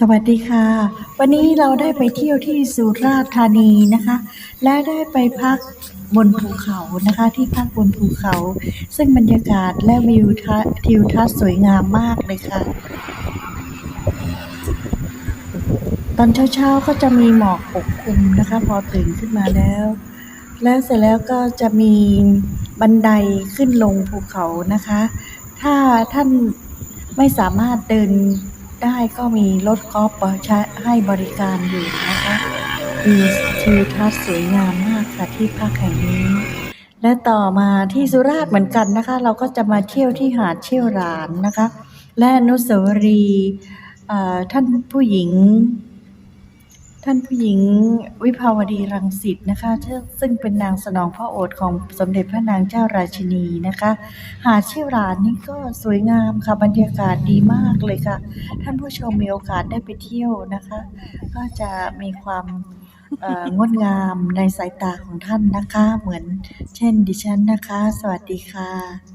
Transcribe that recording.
สวัสดีค่ะ วันนี้เราได้ไปเที่ยวที่สุราษฎร์ธานีนะคะ และได้ไปพักบนภูเขานะคะ ที่พักบนภูเขา ซึ่งบรรยากาศและวิวทิวทัศน์สวยงามมากเลยค่ะ ตอนเช้าๆก็จะมีหมอกปกคลุมนะคะ พอตื่นขึ้นมาแล้ว แล้วเสร็จแล้วก็จะมีบันไดขึ้นลงภูเขานะคะ ถ้าท่านไม่สามารถเดิน ได้ก็มีรถกอล์ฟใช้ให้บริการอยู่นะคะมีทิวทัศน์สวยงามมากค่ะที่พักแห่งนี้ และต่อมาที่สุราษฎร์เหมือนกันนะคะ เราก็จะมาเที่ยวที่หาดเชี่ยวหลานนะคะ และนุสวรีท่านผู้หญิง ท่านผู้หญิงวิภาวดีรังสิตนะคะ ซึ่งเป็นนางสนองพระโอษฐ์ของสมเด็จพระนางเจ้าราชินีนะคะ หาดเชี่ยวหลานนี่ก็สวยงามค่ะบรรยากาศดีมากเลยค่ะ ท่านผู้ชมมีโอกาสได้ไปเที่ยวนะคะ ก็จะมีความงดงามในสายตาของท่านนะคะ เหมือนเช่นดิฉันนะคะ สวัสดีค่ะ